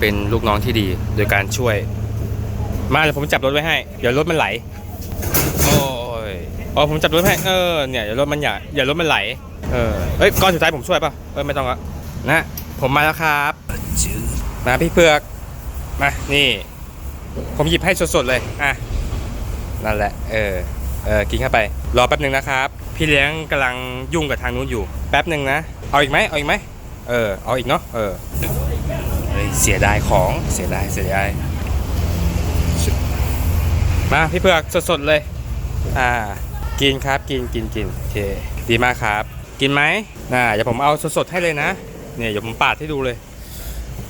เป็นลูกน้องที่ดี โดยการช่วย มาเดี๋ยวผมจับรถไว้ให้ เดี๋ยวรถมันไหล โอ้ยอ๋อผมจับรถให้ เออ เนี่ยอย่ารถมันอย่าอย่ารถมันไหล เออ เฮ้ย ก้อนสุดท้ายผมช่วยป่ะ เออ ไม่ต้องละนะ ผมมาแล้วครับ มาพี่เผือก มา นี่ ผมหยิบให้สดๆเลย อะ นั่นแหละ เออ เออ กินเข้าไป รอแป๊บหนึ่งนะครับ พี่เลี้ยงกำลังยุ่งกับทางนู้นอยู่ แป๊บหนึ่งนะ เอาอีกไหมเอาอีกไหมเออ เอาอีกเนาะ เออเฮ้ยเสียดายของเสียดายเสียดายมาพี่เผือกสดๆเลย อ่า กินครับกินกินกินโอเคดีมากครับ กินไหมน่าเดี๋ยวผมเอาสดๆให้เลยนะเนี่ยเดี๋ยวผมปาดให้ดูเลย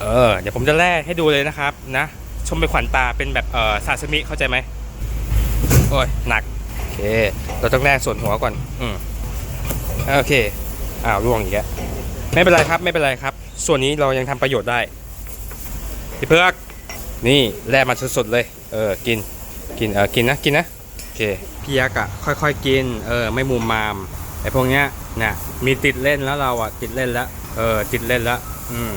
เออเดี๋ยวผมจะแล่ให้ดูเลยนะครับนะชมเป็นขวัญตาเป็นแบบเออซาซิมิเข้าใจไหมโอ้ยหนักโอเค เราต้องแล่ส่วนหัวก่อนอืมโอเคอ้าวร่วงอีกแล้วไม่เป็นไรครับไม่เป็นไรครับ ส่วนนี้เรายังทำประโยชน์ได้ พี่เพือกนี่แล่มาสดๆเลย เออ กิน กิน เออ กินนะ กินนะ โอเค พี่ยักษ์อะ ค่อยๆ กิน เออ ไม่มุมมาม ไอ้พวกเนี้ยน่ะมีติดเล่นแล้วเราอะ ติดเล่นแล้ว เออ ติดเล่นแล้ว อืม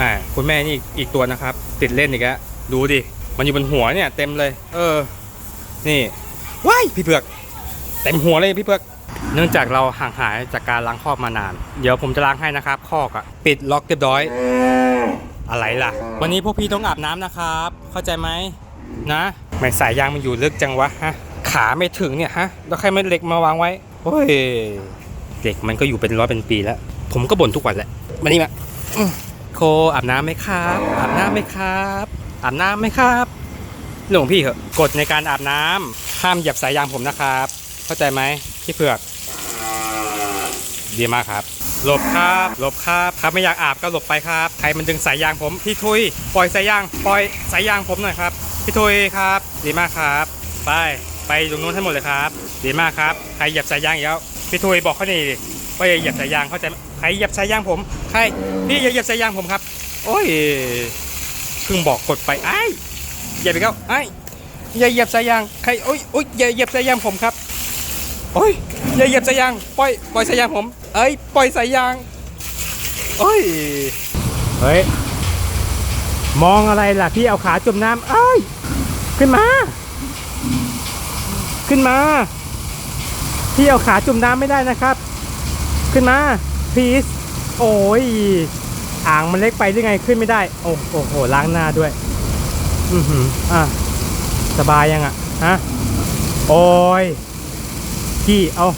อ่า คุณแม่นี่อีกตัวนะครับ ติดเล่นอีกแล้ว ดูดิ มันอยู่บนหัวเนี่ยเต็มเลย เออ นี่ ว้าย พี่เผือก เต็มหัวเลยพี่เผือก เนื่องจากเราห่างหายจากการล้างคอกมานาน เดี๋ยวผมจะล้างให้นะครับ คอกอะ ปิดล็อกเรียบร้อย อะไรล่ะ วันนี้พวกพี่ต้องอาบน้ำนะครับ เข้าใจไหมนะ ไม่สายยางมันอยู่ลึกจังวะฮะ ขาไม่ถึงเนี่ยฮะ แล้วใครมันเหล็กมาวางไว้โอ้ยเด็กมันก็อยู่เป็นร้อยเป็นปีแล้ว ผมก็บ่นทุกวันแหละมานี่มาอื้อโคอาบน้ำไหมครับ อาบน้ำไหมครับ อาบน้ำไหมครับเรื่องของพี่เหอะกฎในการอาบน้ำห้ามเหยียบสายยางผมนะครับ เข้าใจไหมพี่เผือกดีมากครับ หลบครับหลบครับครับไม่อยากอาบก็หลบไปครับใครมันดึงสายยางผมพี่ทุยปล่อยสายยางปล่อยสายยางผมหน่อยครับพี่ทุยครับ ดีมากครับ ไปไปตรงนู้นให้หมดเลยครับ ดีมากครับใครเหยียบสายยางอีกแล้วพี่ทุยบอกเขาหน่อยดิว่าอย่าเหยียบสายยางเขาจไหมใครเหยียบสายยางผมใครพี่อย่าเหยียบสายยางผมครับ โอ้ยเพิ่งบอกกดไปไอ้เหยียบไปแล้วไอ้อย่าเหยียบสายยางใครโอ้ยโอ้ยอย่าเหยียบสายยางผมครับ โอ้ยอย่าเหยียบสายยางปล่อยปล่อยสายยางผมเอ้ยปล่อยสายยางโอ้ยเฮ้ยมองอะไรล่ะพี่เอาขาจมน้ำเอ้ยขึ้นมา ขึ้นมา พี่เอาขาจมน้ำไม่ได้นะครับ ขึ้นมา please โอ้ยอ่างมันเล็กไปหรือไงขึ้นไม่ได้โอ้โอ้โหล้างหน้าด้วย อือหืออะสบายยังอะฮะโอ้ย พี่เอา